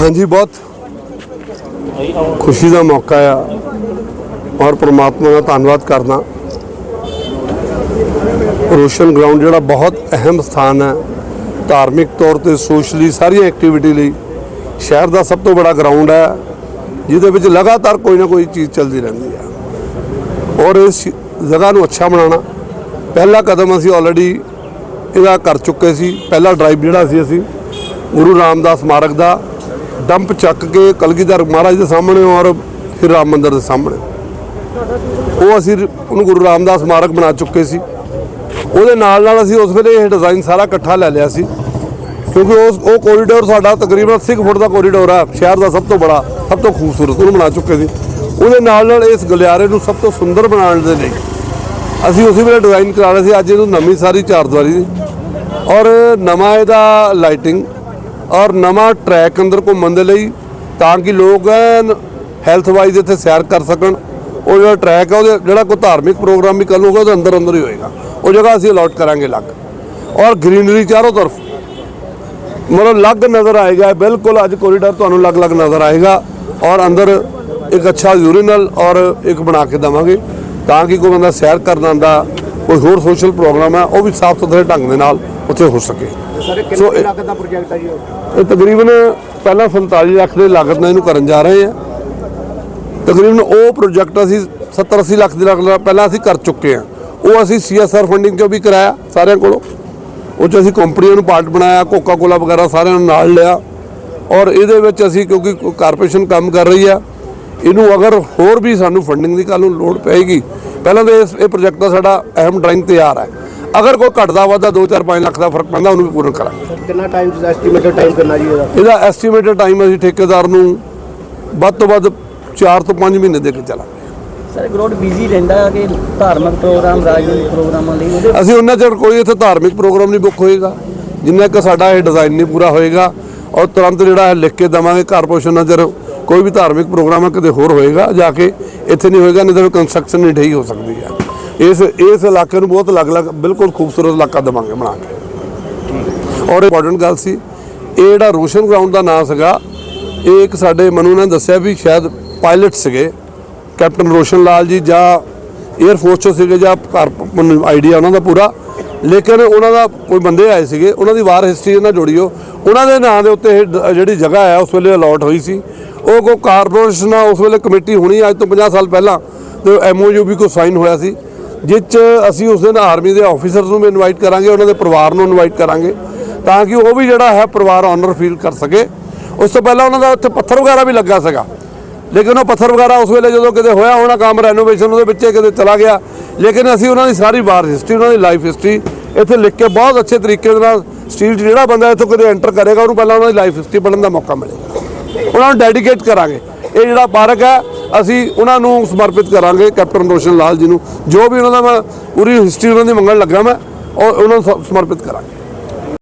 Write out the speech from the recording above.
ਹਾਂਜੀ, ਬਹੁਤ ਖੁਸ਼ੀ ਦਾ ਮੌਕਾ ਆ ਔਰ ਪ੍ਰਮਾਤਮਾ ਦਾ ਧੰਨਵਾਦ ਕਰਦਾ। ਰੋਸ਼ਨ ਗਰਾਊਂਡ ਜਿਹੜਾ ਬਹੁਤ ਅਹਿਮ ਸਥਾਨ ਹੈ। ਧਾਰਮਿਕ ਤੌਰ ਤੇ ਸੋਸ਼ਲੀ ਸਾਰੀਆਂ ਐਕਟੀਵਿਟੀ ਲਈ ਸ਼ਹਿਰ ਦਾ ਸਭ ਤੋਂ ਬੜਾ ਗਰਾਊਂਡ ਹੈ, ਜਿਹਦੇ ਵਿੱਚ ਲਗਾਤਾਰ ਕੋਈ ਨਾ ਕੋਈ ਚੀਜ਼ ਚੱਲਦੀ ਰਹਿੰਦੀ ਹੈ। ਔਰ ਇਸ ਜਗ੍ਹਾ ਨੂੰ ਅੱਛਾ ਬਣਾਉਣਾ। ਪਹਿਲਾ ਕਦਮ ਅਸੀਂ ਆਲਰੇਡੀ ਇਹਦਾ ਕਰ ਚੁੱਕੇ ਸੀ। ਪਹਿਲਾ ਡਰਾਈਵ ਜਿਹੜਾ ਸੀ ਅਸੀਂ ਗੁਰੂ ਰਾਮਦਾਸ ਸਮਾਰਕ ਦਾ ਡੰਪ ਚੱਕ ਕੇ ਕਲਗੀਧਰ ਮਹਾਰਾਜ ਦੇ ਸਾਹਮਣੇ ਔਰ ਫਿਰ ਰਾਮ ਮੰਦਰ ਦੇ ਸਾਹਮਣੇ। ਉਹ ਅਸੀਂ ਉਹਨੂੰ ਗੁਰੂ ਰਾਮਦਾਸ ਸਮਾਰਕ ਬਣਾ ਚੁੱਕੇ ਸੀ। ਉਹਦੇ ਨਾਲ ਨਾਲ ਅਸੀਂ ਉਸ ਵੇਲੇ ਇਹ ਡਿਜ਼ਾਈਨ ਸਾਰਾ ਇਕੱਠਾ ਲੈ ਲਿਆ ਸੀ। ਕਿਉਂਕਿ ਉਸ ਉਹ ਕੋਰੀਡੋਰ ਸਾਡਾ ਤਕਰੀਬਨ 80 ਫੁੱਟ ਦਾ ਕੋਰੀਡੋਰ ਹੈ ਸ਼ਹਿਰ ਦਾ ਸਭ ਤੋਂ ਬੜਾ, ਸਭ ਤੋਂ ਖੂਬਸੂਰਤ, ਉਹਨੂੰ ਬਣਾ ਚੁੱਕੇ ਸੀ। ਉਹਦੇ ਨਾਲ ਨਾਲ ਇਸ ਗਲਿਆਰੇ ਨੂੰ ਸਭ ਤੋਂ ਸੁੰਦਰ ਬਣਾਉਣ ਦੇ ਲਈ ਅਸੀਂ ਉਸੇ ਵੇਲੇ ਡਿਜ਼ਾਈਨ ਕਰਾ ਰਹੇ ਸੀ। ਅੱਜ ਇਹਨੂੰ ਨਵੀਂ ਸਾਰੀ ਚਾਰਦੁਆਰੀ ਦੀ। ਔਰ ਨਵਾਂ ਇਹਦਾ ਲਾਈਟਿੰਗ ਔਰ ਨਵਾਂ ਟਰੈਕ ਅੰਦਰ ਘੁੰਮਣ ਦੇ ਲਈ ਤਾਂ ਕਿ ਲੋਕ ਹੈਲਥ ਵਾਈਜ਼ ਇੱਥੇ ਸੈਰ ਕਰ ਸਕਣ। ਉਹ ਜਿਹੜਾ ਟਰੈਕ ਹੈ ਉਹਦੇ ਜਿਹੜਾ ਕੋਈ ਧਾਰਮਿਕ ਪ੍ਰੋਗਰਾਮ ਵੀ ਕੱਲ੍ਹ ਹੋਊਗਾ, ਉਹਦੇ ਅੰਦਰ ਅੰਦਰ ਹੀ ਹੋਏਗਾ। ਉਹ ਜਗ੍ਹਾ ਅਸੀਂ ਅਲਾਟ ਕਰਾਂਗੇ ਅਲੱਗ। ਔਰ ਗ੍ਰੀਨਰੀ ਚਾਰੋਂ ਤਰਫ। ਮਤਲਬ ਲੱਗ ਨਜ਼ਰ ਆਏਗਾ, ਬਿਲਕੁਲ ਅੱਜ ਕੋਰੀਡੋਰ ਤੁਹਾਨੂੰ ਲੱਗ ਲੱਗ ਨਜ਼ਰ ਆਏਗਾ। ਔਰ ਅੰਦਰ ਇੱਕ ਅੱਛਾ ਯੂਰੀਨਲ ਔਰ ਇੱਕ ਬਣਾ ਕੇ ਦਵਾਂਗੇ, ਤਾਂ ਕਿ ਕੋਈ ਬੰਦਾ ਸੈਰ ਕਰਨ ਆਉਂਦਾ, ਕੋਈ ਹੋਰ ਸੋਸ਼ਲ ਪ੍ਰੋਗਰਾਮ ਹੈ ਉਹ ਵੀ ਸਾਫ਼ ਸੁਥਰੇ ਢੰਗ ਦੇ ਨਾਲ ਉੱਥੇ ਹੋ ਸਕੇ। ਸਰ ਸੋ ਕਿੰਨੇ ਲੱਖ ਦਾ ਪ੍ਰੋਜੈਕਟ ਹੈ ਜੀ? ਇਹ ਤਕਰੀਬਨ ਪਹਿਲਾਂ 47 ਲੱਖ ਦੇ ਲਾਗਤ ਨਾਲ ਇਹਨੂੰ ਕਰਨ ਜਾ ਰਹੇ ਹਾਂ ਤਕਰੀਬਨ ਉਹ ਪ੍ਰੋਜੈਕਟ ਅਸੀਂ 70 80 ਲੱਖ ਦੇ ਲਾਗਤ ਨਾਲ ਪਹਿਲਾਂ ਅਸੀਂ ਕਰ ਚੁੱਕੇ ਹਾਂ ਉਹ ਅਸੀਂ ਸੀਐਸਆਰ ਫੰਡਿੰਗ ਚੋਂ ਵੀ ਕਰਾਇਆ ਸਾਰਿਆਂ ਕੋਲੋਂ। ਉਹ 'ਚ ਅਸੀਂ ਕੰਪਨੀਆਂ ਨੂੰ ਪਾਰਟ ਬਣਾਇਆ ਕੋਕਾ ਕੋਲਾ ਵਗੈਰਾ ਸਾਰਿਆਂ ਨੂੰ ਨਾਲ ਲਿਆ। ਔਰ ਇਹਦੇ ਵਿੱਚ ਅਸੀਂ ਕਿਉਂਕਿ ਕਾਰਪੋਰੇਸ਼ਨ ਕੰਮ ਕਰ ਰਹੀ ਆ ਇਹਨੂੰ ਅਗਰ ਹੋਰ ਵੀ ਸਾਨੂੰ ਫੰਡਿੰਗ ਦੀ ਕੱਲ ਨੂੰ ਲੋੜ ਪਏਗੀ ਪਹਿਲਾਂ ਤਾਂ ਇਸ ਇਹ ਪ੍ਰੋਜੈਕਟ ਦਾ ਸਾਡਾ ਅਹਿਮ ਡਰਾਇੰਗ ਤਿਆਰ ਹੈ ਅਗਰ ਕੋਈ ਘਟਦਾ ਵਾਧਾ 2 4 5 ਲੱਖ ਦਾ ਫ਼ਰਕ ਪੈਂਦਾ ਉਹਨੂੰ ਵੀ ਪੂਰਨ ਕਰਾਂਗੇ। ਕਿੰਨਾ ਟਾਈਮ ਐਸਟੀਮੇਟਡ ਟਾਈਮ ਕਰਨਾ ਜੀ ਇਹਦਾ? ਇਹਦਾ ਐਸਟੀਮੇਟਡ ਟਾਈਮ ਅਸੀਂ ਠੇਕੇਦਾਰ ਨੂੰ ਵੱਧ ਤੋਂ ਵੱਧ 4 ਤੋਂ 5 ਮਹੀਨੇ ਦੇ ਕੇ ਚੱਲਾਂਗੇ। ਸਰ ਗਰੋਡ ਬਿਜ਼ੀ ਰਹਿੰਦਾ ਹੈ ਕਿ ਧਾਰਮਿਕ ਪ੍ਰੋਗਰਾਮ ਰਾਜਨੀਤਿਕ ਪ੍ਰੋਗਰਾਮਾਂ ਲਈ ਉਹਦੇ ਅਸੀਂ ਉਹਨਾਂ ਚਿਰ ਕੋਈ ਇੱਥੇ ਧਾਰਮਿਕ ਪ੍ਰੋਗਰਾਮ ਨਹੀਂ ਬੁੱਕ ਹੋਏਗਾ। ਜਿੰਨਾ ਕਿ ਸਾਡਾ ਇਹ ਡਿਜ਼ਾਈਨ ਨਹੀਂ ਪੂਰਾ ਹੋਏਗਾ ਔਰ ਤੁਰੰਤ ਜਿਹੜਾ ਹੈ ਲਿਖ ਕੇ ਦਵਾਂਗੇ ਕਾਰਪੋਰੇਸ਼ਨ ਨਾਲ ਜਰ ਕੋਈ ਵੀ ਧਾਰਮਿਕ ਪ੍ਰੋਗਰਾਮ ਹੈ ਕਿਤੇ ਹੋਰ ਹੋਏਗਾ ਜਾ ਕੇ ਇੱਥੇ ਨਹੀਂ ਹੋਏਗਾ ਨਹੀਂ ਤਾਂ ਕੰਸਟਰਕਸ਼ਨ ਨਹੀਂ ਢਈ ਹੋ ਸਕਦੀ ਹੈ। ਇਸ ਇਸ ਇਲਾਕੇ ਨੂੰ ਬਹੁਤ ਅਲੱਗ-ਅਲੱਗ, ਬਿਲਕੁਲ ਖੂਬਸੂਰਤ ਇਲਾਕਾ ਦਵਾਂਗੇ ਬਣਾ ਕੇ। ਔਰ ਇੰਪੋਰਟੈਂਟ ਗੱਲ ਸੀ, ਇਹ ਜਿਹੜਾ ਰੋਸ਼ਨ ਗਰਾਊਂਡ ਦਾ ਨਾਮ ਸੀਗਾ, ਇਹ ਇੱਕ ਸਾਡੇ ਮਨੂ ਨੇ ਦੱਸਿਆ ਵੀ ਸ਼ਾਇਦ ਪਾਇਲਟ ਸੀਗੇ, ਕੈਪਟਨ ਰੋਸ਼ਨ ਲਾਲ ਜੀ ਜਾਂ 에ਅਰ ਫੋਰਸ ਚੋਂ ਸੀਗੇ ਜਾਂ ਘਰ ਆਈਡੀਆ ਉਹਨਾਂ ਦਾ ਪੂਰਾ, ਲੇਕਿਨ ਉਹਨਾਂ ਦਾ ਕੋਈ ਬੰਦੇ ਆਏ ਸੀਗੇ, ਉਹਨਾਂ ਦੀ ਵਾਰ ਹਿਸਟਰੀ ਨਾਲ ਜੋੜੀਓ। ਉਹਨਾਂ ਦੇ ਨਾਂ ਦੇ ਉੱਤੇ ਇਹ ਡ- ਜਿਹੜੀ ਜਗ੍ਹਾ ਹੈ, ਉਸ ਵੇਲੇ ਅਲਾਟ ਹੋਈ ਸੀ। ਉਹ ਕੋ ਕਾਰਪੋਰੇਸ਼ਨ ਨਾਲ ਉਸ ਵੇਲੇ ਕਮੇਟੀ ਹੋਣੀ, ਅੱਜ ਤੋਂ 50 ਸਾਲ ਪਹਿਲਾਂ, ਤੇ ਐਮਓਯੂ ਵੀ ਕੋ ਸਾਈਨ ਹੋਇਆ ਸੀ। ਜਿਸ 'ਚ ਅਸੀਂ ਉਸ ਦਿਨ ਆਰਮੀ ਦੇ ਆਫੀਸਰਸ ਨੂੰ ਵੀ ਇਨਵਾਈਟ ਕਰਾਂਗੇ, ਉਹਨਾਂ ਦੇ ਪਰਿਵਾਰ ਨੂੰ ਇਨਵਾਈਟ ਕਰਾਂਗੇ, ਤਾਂ ਕਿ ਉਹ ਵੀ ਜਿਹੜਾ ਹੈ ਪਰਿਵਾਰ ਆਨਰ ਫੀਲ ਕਰ ਸਕੇ। ਉਸ ਤੋਂ ਪਹਿਲਾਂ ਉਹਨਾਂ ਦਾ ਉੱਥੇ ਪੱਥਰ ਵਗੈਰਾ ਵੀ ਲੱਗਾ ਸੀਗਾ। ਲੇਕਿਨ ਉਹ ਪੱਥਰ ਵਗੈਰਾ ਉਸ ਵੇਲੇ ਜਦੋਂ ਕਿਤੇ ਹੋਇਆ ਹੋਣਾ ਕੰਮ ਰੈਨੋਵੇਸ਼ਨ ਉਹਦੇ ਵਿੱਚ ਕਿਤੇ ਚਲਾ ਗਿਆ। ਲੇਕਿਨ ਅਸੀਂ ਉਹਨਾਂ ਦੀ ਸਾਰੀ ਵਾਰ ਹਿਸਟਰੀ ਉਹਨਾਂ ਦੀ ਲਾਈਫ ਹਿਸਟਰੀ ਇੱਥੇ ਲਿਖ ਕੇ ਬਹੁਤ ਅੱਛੇ ਤਰੀਕੇ ਦੇ ਨਾਲ ਸਟੀਲ 'ਚ ਜਿਹੜਾ ਬੰਦਾ ਇੱਥੋਂ ਕਿਤੇ ਐਂਟਰ ਕਰੇਗਾ, ਉਹਨੂੰ ਪਹਿਲਾਂ ਉਹਨਾਂ ਦੀ ਲਾਈਫ ਹਿਸਟਰੀ ਪੜ੍ਹਨ ਦਾ ਮੌਕਾ ਮਿਲੇਗਾ। ਉਹਨਾਂ ਨੂੰ ਡੈਡੀਕੇਟ ਕਰਾਂਗੇ। ਇਹ ਜਿਹੜਾ ਪਾਰਕ ਹੈ ਅਸੀਂ ਉਹਨਾਂ ਨੂੰ ਸਮਰਪਿਤ ਕਰਾਂਗੇ, ਕੈਪਟਨ ਰੋਸ਼ਨ ਲਾਲ ਜੀ ਨੂੰ। ਜੋ ਵੀ ਉਹਨਾਂ ਦਾ ਮੈਂ ਪੂਰੀ ਹਿਸਟਰੀ ਉਹਨਾਂ ਦੀ ਮੰਗਣ ਲੱਗਾ ਮੈਂ ਔਰ ਉਹਨਾਂ ਨੂੰ ਸਮਰਪਿਤ ਕਰਾਂਗੇ।